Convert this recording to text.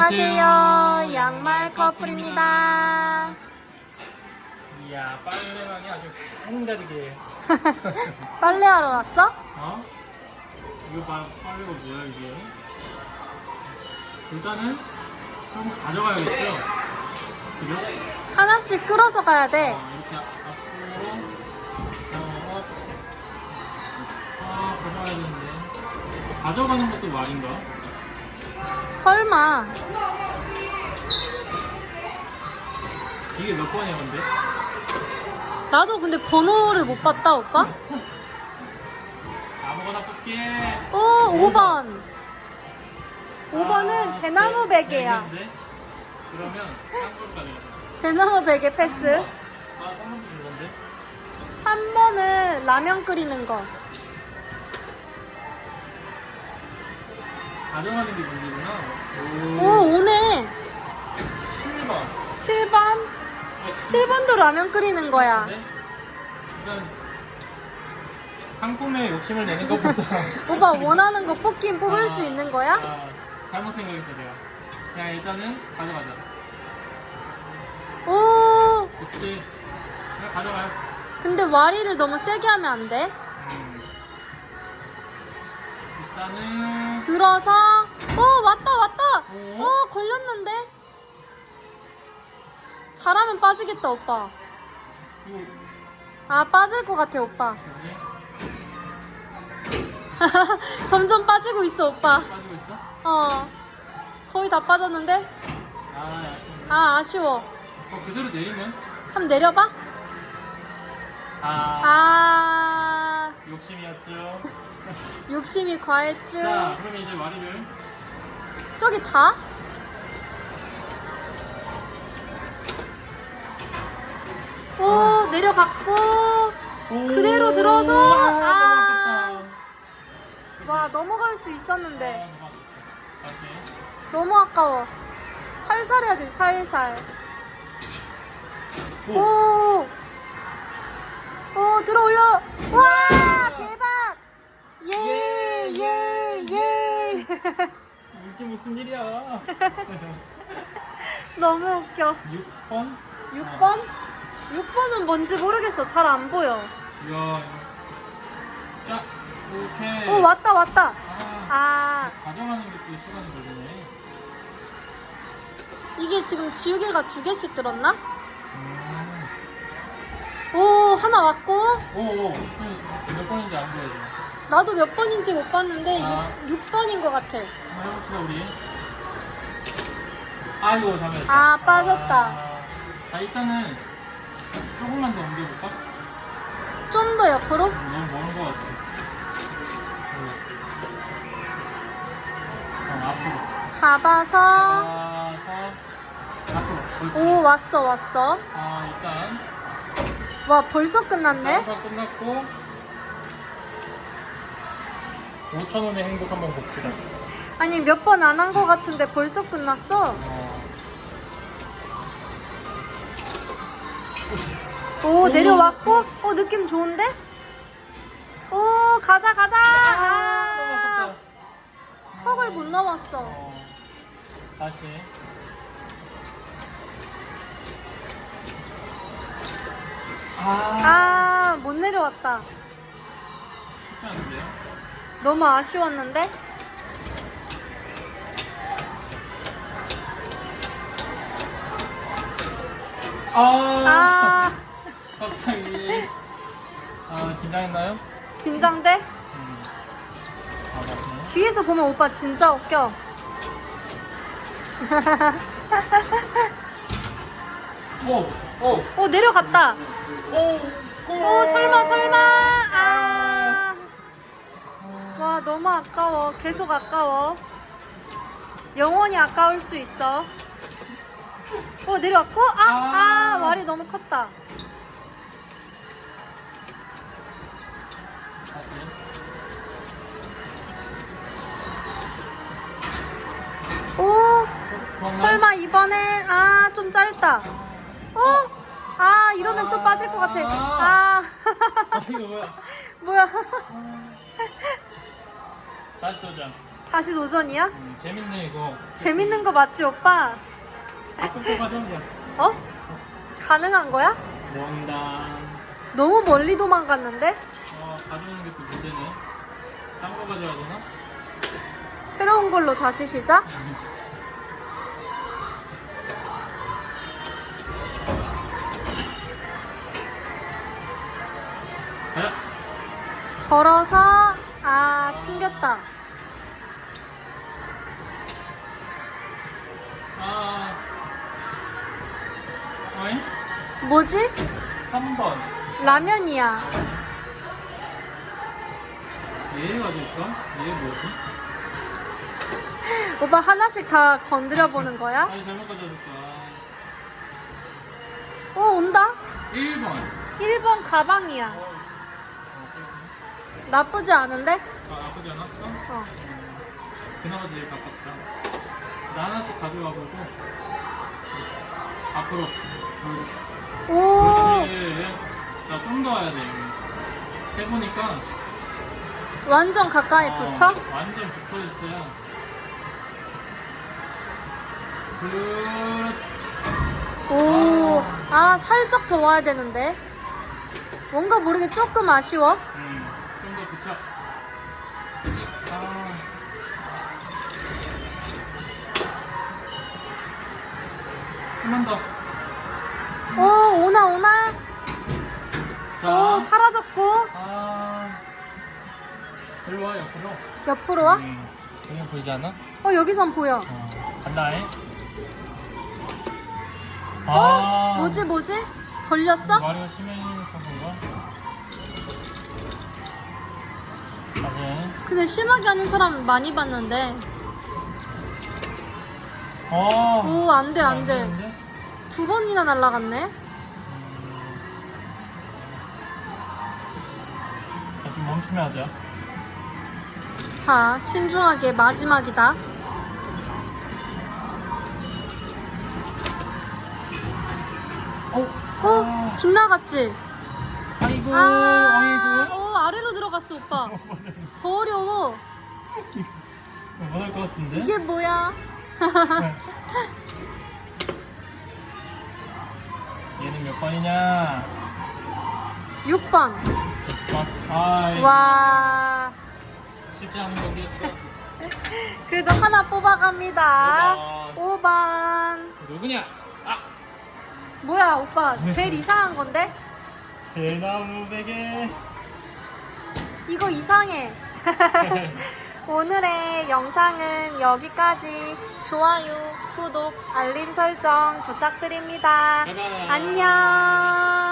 안녕하세요. 양말 커플입니다. 이야 빨래만이 아주 한가득이에요. 빨래하러 왔어? 어? 이거 봐 빨래가 뭐야 이게? 일단은 좀 가져가야겠죠. 그죠? 하나씩 끌어서 가야 어, 돼. 이렇게 앞으로 어, 어. 아 가져가야 되는데 가져가는 것도 말인가? 설마. 이게 몇 번이야 근데? 나도 근데 번호를 못 봤다, 오빠. 아무거나 뽑게. 오, 5번. 5번은 아, 대나무 네, 베개야. 네, 네. 그러면. 대나무 베개 패스. 아, 선물 주는 건데? 3번은 라면 끓이는 거. 가져가는 게 문제구나. 오, 오네. 7번. 7번. 7번도 라면 끓이는 거야. 네? 일단 상품에 욕심을 내는 것보다 오빠 원하는 거 뽑긴 뽑을 아, 수 있는 거야? 아, 잘못 생각했어 내가. 그냥 일단은 가져가자. 오, 그치? 그냥 가져가요. 근데 와리를 너무 세게 하면 안 돼. 음. 일단은 들어서 어 왔다 왔다 어? 어 걸렸는데 잘하면 빠지겠다 오빠. 아 빠질 것 같아 오빠. 점점 빠지고 있어 오빠. 빠지고 있어? 어. 거의 다 빠졌는데? 아, 아쉽네. 아 아쉬워. 어, 그대로 내리면? 한번 내려봐. 아, 아. 욕심이었죠. 욕심이 과했죠. 자, 그러면 이제 와리를? 저기 다? 오 내려갔고 그대로 들어서 아. 와 넘어갈 수 있었는데 다시. 너무 아까워. 살살 해야 돼, 살살. 오. 오! 오, 들어 올려! 와! 대박! 예! 예! 예! 이게 무슨 일이야? 너무 웃겨. 6번? 6번? 6번은 뭔지 모르겠어. 잘 안 보여. 이야. 자, 이렇게. 오, 왔다, 왔다. 아, 아, 가져가는 게또 시간이 걸리네. 이게 지금 지우개가 두 개씩 들었나? 음. 오, 하나 왔고. 오, 오. 몇 번인지 안 보여줘. 나도 몇 번인지 못 봤는데 아. 6, 6번인 것 같아. 한번 해봅시다, 우리. 아이고, 잘했다. 아, 빠졌다. 아, 자, 일단은 조금만 더 옮겨볼까? 좀 더 옆으로? 너무 먼것 같아. 어, 앞으로. 잡아서. 가서 앞으로. 그렇지. 오, 왔어, 왔어. 아, 일단 와, 벌써 끝났네? 다 끝났고 5천 원의 행복 한번 봅시다. 아니, 몇 번 안 한 거 같은데 벌써 끝났어? 오, 오, 내려왔고? 어, 느낌 좋은데? 오, 가자, 가자! 아, 아, 턱을 못 넘었어. 어. 다시. 아, 아, 못 내려왔다. 쉽지 않은데요? 너무 아쉬웠는데? 아, 아, 갑자기. 아, 긴장했나요? 긴장돼? 음. 아, 맞네. 뒤에서 보면 오빠 진짜 웃겨. 오, 오, 오, 내려갔다. 오, 오, 설마, 설마. 아. 와, 너무 아까워. 계속 아까워. 영원히 아까울 수 있어. 어, 내려왔고? 아, 아, 아. 말이 너무 컸다. 오? 설마 이번에, 아, 좀 짧다. 어? 아, 이러면 또 빠질 것 같아. 아, 아, 이거 뭐야? 뭐야. 다시 도전. 다시 도전이야? 음, 재밌네 이거. 재밌는 거 맞지 오빠? 가자. 어? 가능한 거야? 농담. 너무 멀리 도망갔는데? 어, 가져오는 게 또 문제네. 딴거 가져야 되나? 새로운 걸로 다시 시작? 걸어서 아 튕겼다 아. 어이? 뭐지? 3번. 라면이야 얘 가져올까? 얘 뭐지? 오빠 하나씩 다 건드려 보는 거야? 아니, 잘못 가져올까? 어 온다 1번. 1번 가방이야 어, 나쁘지 않은데? 아, 나쁘지 않았어? 어. 그나마 제일 가깝다. 나 하나씩 가져와 보고 앞으로. 오 그렇지. 나좀 더 와야 돼. 해보니까 완전 가까이 어, 붙여? 완전 붙어 있어요. 오, 아 살짝 더 와야 되는데 뭔가 모르게 조금 아쉬워 음, 좀더 붙여. 아. 한번 더. 오 오나 오나 자. 오 사라졌고 아. 일로 와, 옆으로. 옆으로 와? 음, 여기 보이지 않아? 어 여기선 보여 어, 간다해. 어? 뭐지 뭐지? 걸렸어? 마리오 심해서 그런가? 다시. 근데 심하게 하는 사람 많이 봤는데 어. 오 안돼 안돼 되는데? 두 번이나 날라갔네 음. 자, 좀 멈추면 하자. 자 신중하게 마지막이다 어? 어? 빗나갔지? 아이고, 아, 아이고. 어 아래로 들어갔어 오빠 더 어려워 못할 것 같은데? 이게 뭐야 얘는 몇 번이냐? 6번 아, 와 쉽지 않은 거기였어. 그래도 하나 뽑아갑니다. 오번. 5번. 누구냐? 아! 뭐야, 오빠. 제일 이상한 건데? 대나무 베개. 이거 이상해. 오늘의 영상은 여기까지. 좋아요, 구독, 알림 설정 부탁드립니다. 바이바이. 안녕.